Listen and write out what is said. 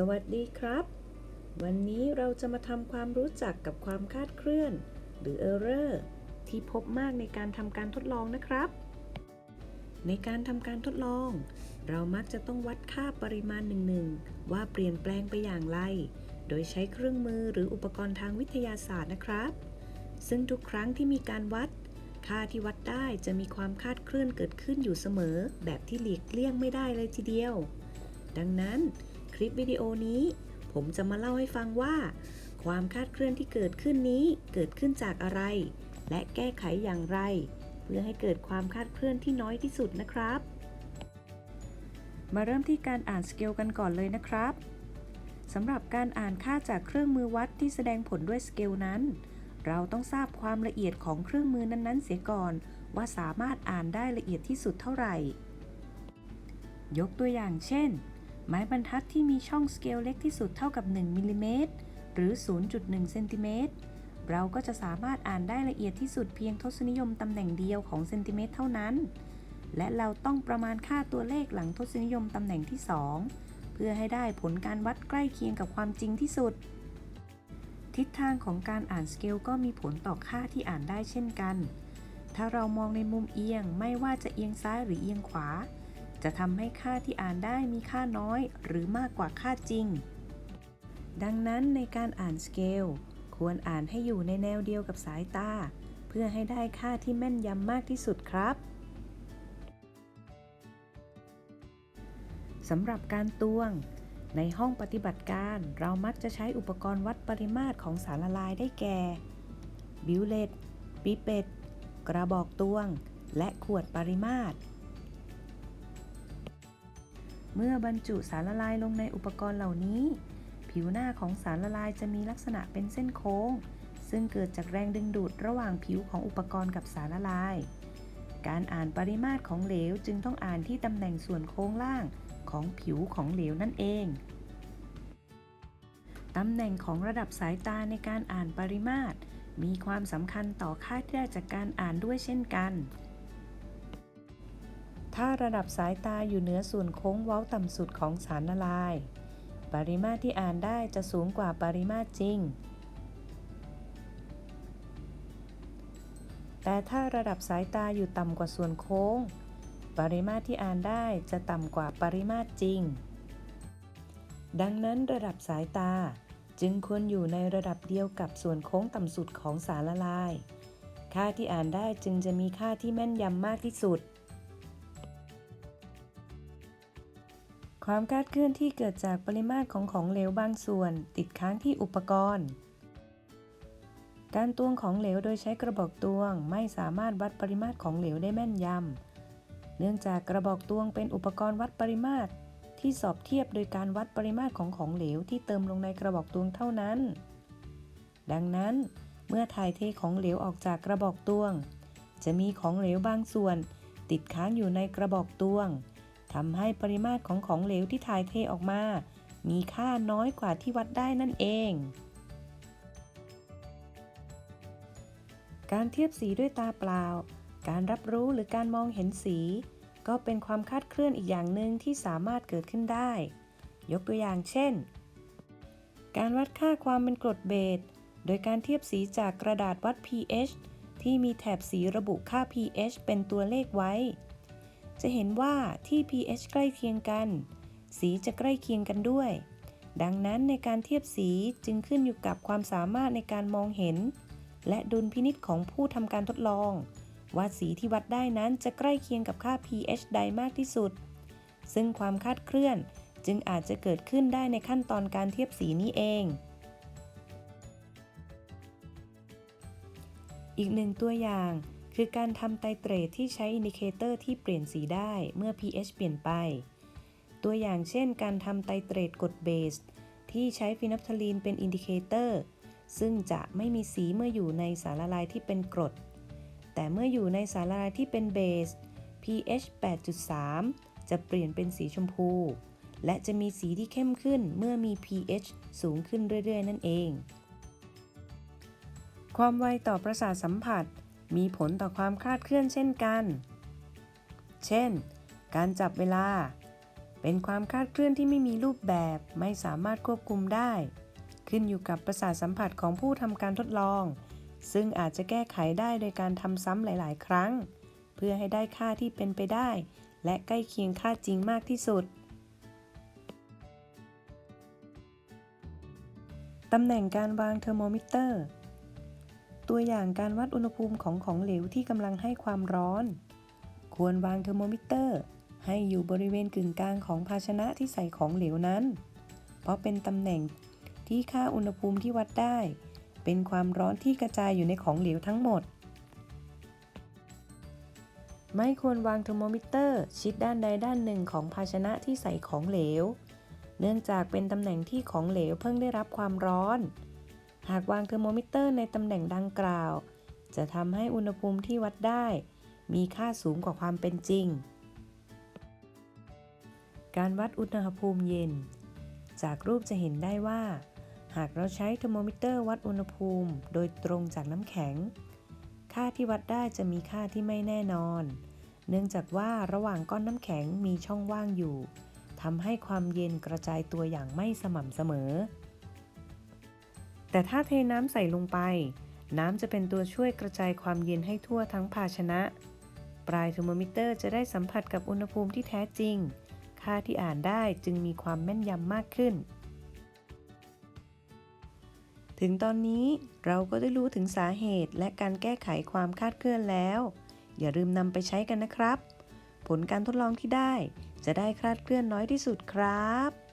สวัสดีครับ วันนี้เราจะมาทำความรู้จักกับความคาดเคลื่อน หรือ error ที่พบมากในการทำการทดลองนะครับ ในการทำการทดลอง เรามักจะต้องวัดค่าปริมาณหนึ่งๆว่าเปลี่ยนแปลงไปอย่างไร โดยใช้เครื่องมือหรืออุปกรณ์ทางวิทยาศาสตร์นะครับ ซึ่งทุกครั้งที่มีการวัด ค่าที่วัดได้จะมีความคาดเคลื่อนเกิดขึ้นอยู่เสมอ แบบที่หลีกเลี่ยงไม่ได้เลยทีเดียว ดังนั้น ลิปวิดีโอนี้ ผมจะมาเล่าให้ฟังว่า ความคลาดเคลื่อนที่เกิดขึ้นนี้เกิดขึ้นจากอะไร และแก้ไขอย่างไร เพื่อให้เกิดความคลาดเคลื่อนที่น้อยที่สุดนะครับ มาเริ่มที่การอ่านสเกลกันก่อนเลยนะครับสำหรับการอ่านค่าจากเครื่องมือวัดที่แสดงผลด้วยสเกลนั้น เราต้องทราบความละเอียดของเครื่องมือนั้นๆ เสียก่อน ว่าสามารถอ่านได้ละเอียดที่สุดเท่าไหร่ ยกตัวอย่างเช่น ไม้บรรทัดที่มีช่องสเกลเล็กที่สุดเท่ากับ 1มิลลิเมตรหรือ 0.1 เซนติเมตร เราก็จะสามารถอ่านได้ละเอียดที่สุดเพียงทศนิยมตำแหน่งเดียวของเซนติเมตรเท่านั้น และเราต้องประมาณค่าตัวเลขหลังทศนิยมตำแหน่งที่ 2 เพื่อให้ได้ผลการวัดใกล้เคียงกับความจริงที่สุด ทิศทางของการอ่านสเกลก็มีผลต่อค่าที่อ่านได้เช่นกัน ถ้าเรามองในมุมเอียงไม่ว่าจะเอียงซ้ายหรือเอียงขวา จะทำให้ค่าที่อ่านได้มีค่าน้อยหรือมากกว่าค่าจริง ดังนั้นในการอ่านสเกลควรอ่านให้อยู่ในแนวเดียวกับสายตา เพื่อให้ได้ค่าที่แม่นยำมากที่สุดครับสำหรับการตวง ในห้องปฏิบัติการเรามักจะใช้อุปกรณ์วัดปริมาตรของสารละลายได้แก่ บิวเลตปิเปตกระบอกตวง และขวดปริมาตร เมื่อบรรจุสารละลายลงในอุปกรณ์เหล่านี้ ผิวหน้าของสารละลายจะมีลักษณะเป็นเส้นโค้ง ซึ่งเกิดจากแรงดึงดูดระหว่างผิวของอุปกรณ์กับสารละลาย การอ่านปริมาตรของเหลวจึงต้องอ่านที่ตำแหน่งส่วนโค้งล่างของผิวของเหลวนั่นเองตำแหน่งของระดับสายตาในการอ่านปริมาตร มีความสำคัญต่อค่าที่ได้จากการอ่านด้วยเช่นกัน ถ้าระดับสายตาอยู่เหนือส่วนโค้งเว้าต่ำสุดของสารละลาย ปริมาตรที่อ่านได้จะสูงกว่าปริมาตรจริง แต่ถ้าระดับสายตาอยู่ต่ำกว่าส่วนโค้ง ปริมาตรที่อ่านได้จะต่ำกว่าปริมาตรจริง ดังนั้นระดับสายตาจึงควรอยู่ในระดับเดียวกับส่วนโค้งต่ำสุดของสารละลาย ค่าที่อ่านได้จึงจะมีค่าที่แม่นยำมากที่สุด ความคลาดเคลื่อนที่เกิดจากปริมาตรของของเหลวบางส่วน ติดค้างที่อุปกรณ์ การตวงของเหลวโดยใช้กระบอกตวงไม่สามารถวัดปริมาตรของเหลวได้แม่นยำ เนื่องจากกระบอกตวงเป็นอุปกรณ์วัดปริมาตร ที่สอบเทียบโดยการวัดปริมาตรของของเหลวที่เติมลงในกระบอกตวงเท่านั้น ดังนั้น เมื่อถ่ายเทของเหลวออกจากกระบอกตวง จะมีของเหลวบางส่วน ติดค้างอยู่ในกระบอกตวง ทำให้ปริมาตรของของเหลวที่ถ่ายเทออกมา มีค่าน้อยกว่าที่วัดได้นั่นเอง การเทียบสีด้วยตาเปล่า การรับรู้หรือการมองเห็นสี ก็เป็นความคาดเคลื่อนอีกอย่างหนึ่งที่สามารถเกิดขึ้นได้ ยกตัวอย่างเช่น การวัดค่าความเป็นกรดเบสโดยการเทียบสีจากกระดาษวัด pH ที่มีแถบสีระบุค่า pH เป็นตัวเลขไว้ จะเห็นว่าที่ pH ใกล้เคียงกัน สีจะใกล้เคียงกันด้วย ดังนั้นในการเทียบสีจึงขึ้นอยู่กับความสามารถในการมองเห็น และดุลพินิษของผู้ทำการทดลอง ว่าสีที่วัดได้นั้นจะใกล้เคียงกับค่า pH ใดมากที่สุด ซึ่งความคาดเคลื่อนจึงอาจจะเกิดขึ้นได้ในขั้นตอนการเทียบสีนี้เอง อีกหนึ่งตัวอย่าง คือการทำไตเตรตที่ใช้อินดิเคเตอร์ที่เปลี่ยนสีได้เมื่อ pH เปลี่ยนไป ตัวอย่างเช่น การทำไตเตรตกรดเบส ที่ใช้ฟีนอฟทาลีนเป็นอินดิเคเตอร์ ซึ่งจะไม่มีสีเมื่ออยู่ในสารละลายที่เป็นกรด แต่เมื่ออยู่ในสารละลายที่เป็นเบส pH 8.3 จะเปลี่ยนเป็นสีชมพู และจะมีสีที่เข้มขึ้นเมื่อมี pH สูงขึ้นเรื่อย ๆ นั่นเอง ความไวต่อประสาทสัมผัส มีผลต่อความคลาดเคลื่อนเช่นกัน เช่น การจับเวลา เป็นความคลาดเคลื่อนที่ไม่มีรูปแบบไม่สามารถควบคุมได้ ขึ้นอยู่กับประสาทสัมผัสของผู้ทำการทดลอง ซึ่งอาจจะแก้ไขได้โดยการทำซ้ำหลาย ๆ ครั้ง เพื่อให้ได้ค่าที่เป็นไปได้ และใกล้เคียงค่าจริงมากที่สุดตำแหน่งการวางเทอร์โมมิเตอร์ ตัวอย่างการวัดอุณหภูมิของของเหลวที่กำลังให้ความร้อน ควรวางเทอร์โมมิเตอร์ ให้อยู่บริเวณกึ่งกลางของภาชนะที่ใส่ของเหลวนั้น เพราะเป็นตำแหน่งที่ค่าอุณหภูมิที่วัดได้ เป็นความร้อนที่กระจายอยู่ในของเหลวทั้งหมด ไม่ควรวางเทอร์โมมิเตอร์ชิดด้านใดด้านหนึ่งของภาชนะที่ใส่ของเหลว เนื่องจากเป็นตำแหน่งที่ของเหลวเพิ่งได้รับความร้อน หากวางเทอร์โมมิเตอร์ในตำแหน่งดังกล่าว จะทำให้อุณหภูมิที่วัดได้ มีค่าสูงกว่าความเป็นจริง การวัดอุณหภูมิเย็น จากรูปจะเห็นได้ว่า หากเราใช้เทอร์โมมิเตอร์วัดอุณหภูมิ โดยตรงจากน้ำแข็ง ค่าที่วัดได้จะมีค่าที่ไม่แน่นอน เนื่องจากว่าระหว่างก้อนน้ำแข็งมีช่องว่างอยู่ทำให้ความเย็นกระจายตัวอย่างไม่สม่ำเสมอ แต่ถ้าเทน้ำใส่ลงไป น้ำจะเป็นตัวช่วยกระจายความเย็นให้ทั่วทั้งภาชนะ ปลายเทอร์โมมิเตอร์จะได้สัมผัสกับอุณหภูมิที่แท้จริง ค่าที่อ่านได้จึงมีความแม่นยำมากขึ้น ถึงตอนนี้เราก็ได้รู้ถึงสาเหตุและการแก้ไขความคลาดเคลื่อนแล้ว อย่าลืมนำไปใช้กันนะครับ ผลการทดลองที่ได้จะได้คลาดเคลื่อนน้อยที่สุดครับ